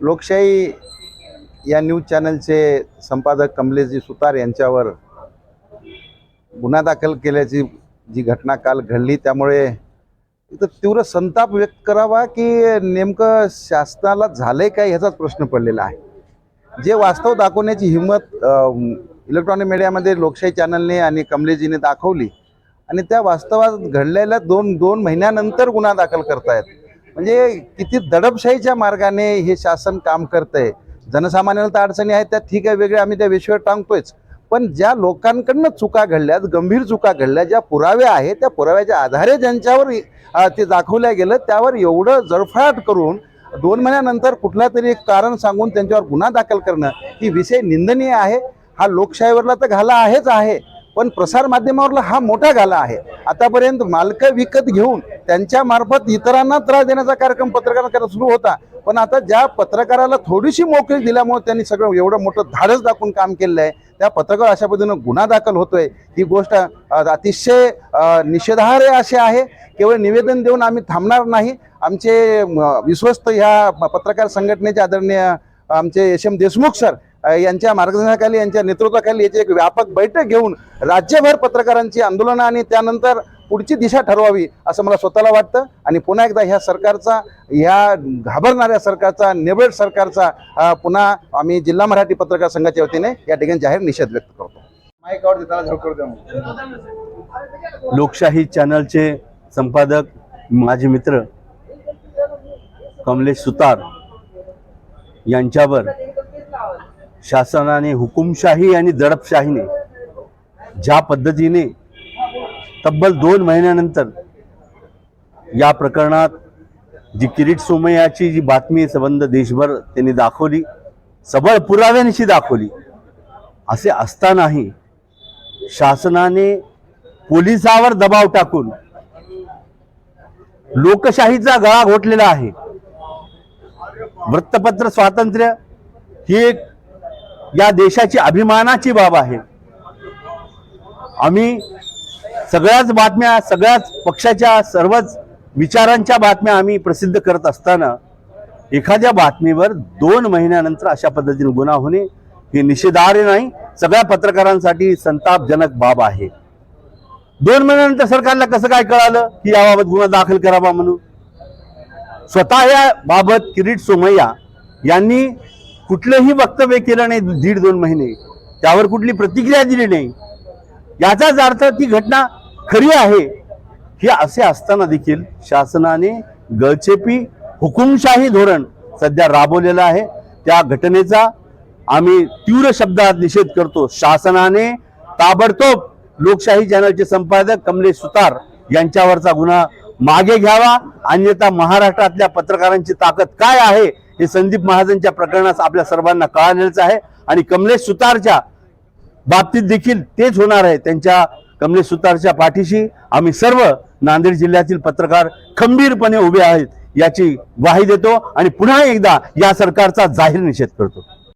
लोकशाही या न्यूज चॅनलचे संपादक कमलेशजी सुतार यांच्यावर गुन्हा दाखल केल्याची जी घटना काल घडली त्यामुळे इथं तीव्र संताप व्यक्त करावा की नेमकं शासनाला झालंय काय ह्याचाच प्रश्न पडलेला आहे. जे वास्तव दाखवण्याची हिंमत इलेक्ट्रॉनिक मीडियामध्ये लोकशाही चॅनलने आणि कमलेजीने दाखवली आणि त्या वास्तवात घडलेल्या दोन दोन महिन्यानंतर गुन्हा दाखल करतायत. म्हणजे किती दडपशाहीच्या मार्गाने हे शासन काम करतंय. जनसामान्याला तर अडचणी आहेत त्या ठीक आहे वेगळ्या आम्ही त्या विषयावर टांगतोयच. पण ज्या लोकांकडनं चुका घडल्यात गंभीर चुका घडल्या ज्या पुराव्या आहेत त्या पुराव्याच्या आधारे ज्यांच्यावर ते दाखवल्या गेलं त्यावर एवढं जळफळाट करून दोन महिन्यानंतर कुठला तरी एक कारण सांगून त्यांच्यावर गुन्हा दाखल करणं ही विषय निंदनीय आहे. हा लोकशाहीवरला तर घाला आहेच आहे. पण प्रसारमाध्यमावरला हा मोठा घाला आहे. आतापर्यंत मालकं विकत घेऊन त्यांच्या मार्फत इतरांना त्रास देण्याचा कार्यक्रम पत्रकारांकडे सुरू होता. पण आता ज्या पत्रकाराला थोडीशी मोकळी दिल्यामुळे त्यांनी सगळं एवढं मोठं धाडस दाखवून काम केलेलं आहे त्या पत्रकार अशा पद्धतीनं गुन्हा दाखल होतोय. ही गोष्ट अतिशय निषेधार्ह अशी आहे. केवळ निवेदन देऊन आम्ही थांबणार नाही. आमचे विश्वस्त ह्या पत्रकार संघटनेचे आदरणीय आमचे यशम देशमुख सर यांच्या मार्गदर्शनाखाली यांच्या नेतृत्वाखाली याची एक व्यापक बैठक घेऊन राज्यभर पत्रकारांची आंदोलनं आणि त्यानंतर पुढची दिशा ठरवावी असं मला स्वतःला वाटतं. आणि पुन्हा एकदा ह्या सरकारचा ह्या घाबरणाऱ्या सरकारचा निबेड सरकारचा पुन्हा आम्ही जिल्हा मराठी पत्रकार संघाच्या वतीने या ठिकाणी जाहीर निषेध व्यक्त करतो. लोकशाही चॅनलचे संपादक माझे मित्र कमलेश सुतार यांच्यावर शासनाने हुकुमशाही आणि दडपशाहीने ज्या पद्धतीने तब्बल दोन महिन्यानंतर या प्रकरणात जी किरीट सोमय्याची जी बातमी संबंध देशभर त्यांनी दाखवली सबळ पुराव्यांशी दाखवली असे असतानाही शासनाने पोलिसावर दबाव टाकून लोकशाहीचा गळा घोटलेला आहे. वृत्तपत्र स्वातंत्र्य ही एक या देशाची अभिमानाची बाब आहे. आम्ही सगळ्याच बातम्या सगळ्याच पक्षाच्या सर्वच विचारांच्या बातम्या आम्ही प्रसिद्ध करत असताना एखाद्या बातमीवर दोन महिन्यानंतर अशा पद्धतीने गुन्हा होणे हे निषेधार्ह नाही. सगळ्या पत्रकारांसाठी संतापजनक बाब आहे. दोन महिन्यानंतर सरकारला कसं काय कळालं की याबाबत गुन्हा दाखल करावा म्हणून? स्वतः या बाबत किरीट सोमय्या यांनी कुठलंही वक्तव्य केलं नाही दीड दोन महिने. त्यावर कुठली प्रतिक्रिया दिली नाही. याचाच अर्थ ती घटना खरी आहे. हे असे असताना देखील शासनाने गळचेपी हुकुमशाही धोरण सध्या राबवलेलं आहे. त्या घटनेचा आम्ही तीव्र शब्दात निषेध करतो. शासनाने ताबडतोब लोकशाही चॅनलचे संपादक कमलेश सुतार यांच्यावरचा गुन्हा मागे घ्यावा. अन्यथा महाराष्ट्रातल्या पत्रकारांची ताकद काय आहे? हे संदीप महाजनच्या प्रकरणात आपल्या सर्वांना कळालेलंच आहे. आणि कमलेश सुतारच्या बाबतीत देखील तेच होणार आहे. त्यांच्या कमलेश सुतारच्या पाठीशी आम्ही सर्व नांदेड जिल्ह्यातील पत्रकार खंबीरपणे उभे आहेत याची ग्वाही देतो आणि पुन्हा एकदा या सरकारचा जाहीर निषेध करतो.